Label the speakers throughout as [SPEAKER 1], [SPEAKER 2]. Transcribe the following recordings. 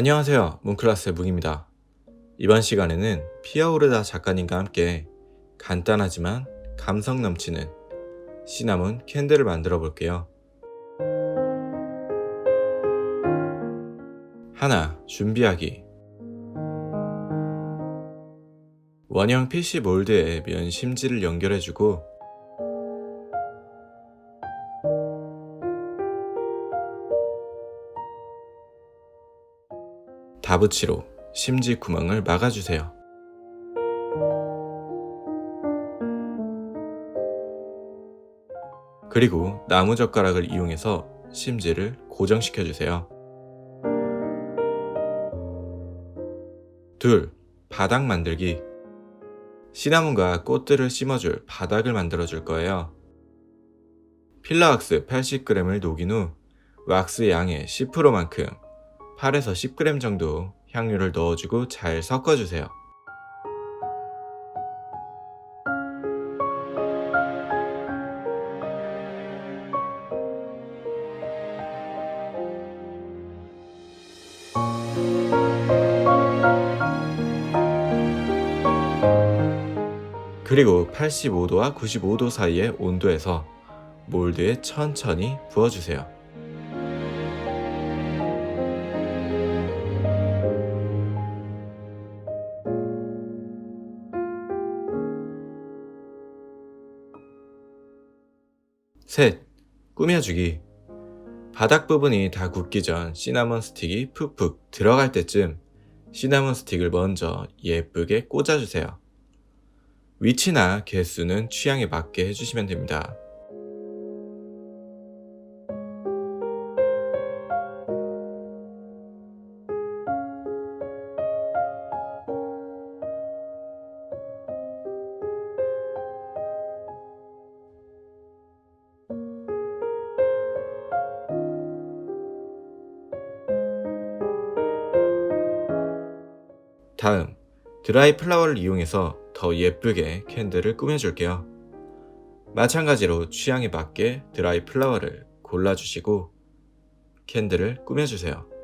[SPEAKER 1] 안녕하세요. 문클라스의 묵입니다. 이번 시간에는 피어오르다 작가님과 함께 간단하지만 감성 넘치는 시나몬 캔들을 만들어 볼게요. 하나, 준비하기. 원형 PC 몰드에 면 심지를 연결해주고 다부치로 심지 구멍을 막아주세요. 그리고 나무젓가락을 이용해서 심지를 고정시켜 주세요. 둘, 바닥 만들기. 시나몬과 꽃들을 심어줄 바닥을 만들어 줄 거예요. 필라 왁스 80g을 녹인 후 왁스 양의 10%만큼 8에서 10g 정도 향료를 넣어주고 잘 섞어주세요. 그리고 85도와 95도 사이의 온도에서 몰드에 천천히 부어주세요. 셋. 꾸며주기. 바닥 부분이 다 굳기 전 시나몬 스틱이 푹푹 들어갈 때쯤 시나몬 스틱을 먼저 예쁘게 꽂아주세요. 위치나 개수는 취향에 맞게 해주시면 됩니다. 다음, 드라이 플라워를 이용해서 더 예쁘게 캔들을 꾸며줄게요. 마찬가지로 취향에 맞게 드라이 플라워를 골라주시고 캔들을 꾸며주세요.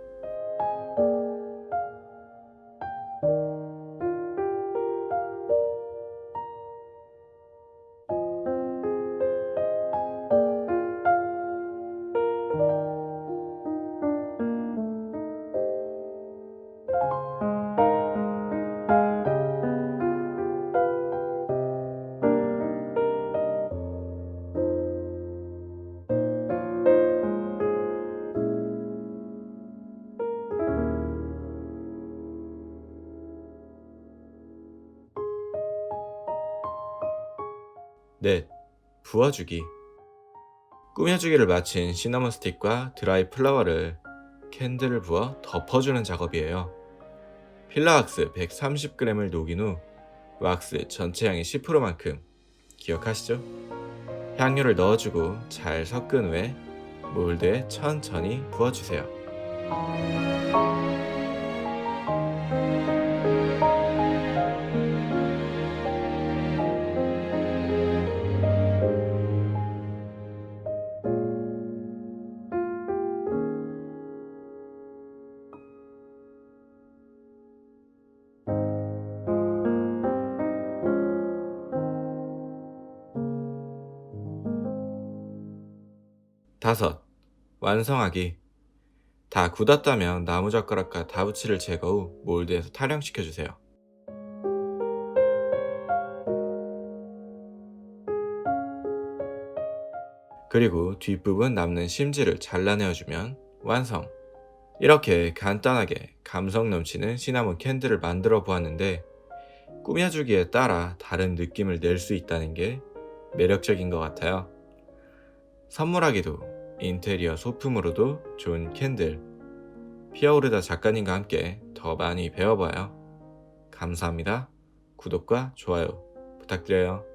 [SPEAKER 1] 넷. 부어주기. 꾸며주기를 마친 시나몬 스틱과 드라이 플라워를 캔들을 부어 덮어주는 작업이에요. 필라 왁스 130g을 녹인 후 왁스 전체 양의 10%만큼 기억하시죠? 향료를 넣어주고 잘 섞은 후에 몰드에 천천히 부어주세요. 다섯. 완성하기. 다 굳었다면 나무젓가락과 다부치를 제거 후 몰드에서 탈영시켜 주세요. 그리고 뒷부분 남는 심지를 잘라내어주면 완성. 이렇게 간단하게 감성 넘치는 시나몬 캔들을 만들어 보았는데 꾸며주기에 따라 다른 느낌을 낼 수 있다는 게 매력적인 것 같아요. 선물하기도 인테리어 소품으로도 좋은 캔들 피어오르다 작가님과 함께 더 많이 배워봐요. 감사합니다. 구독과 좋아요 부탁드려요.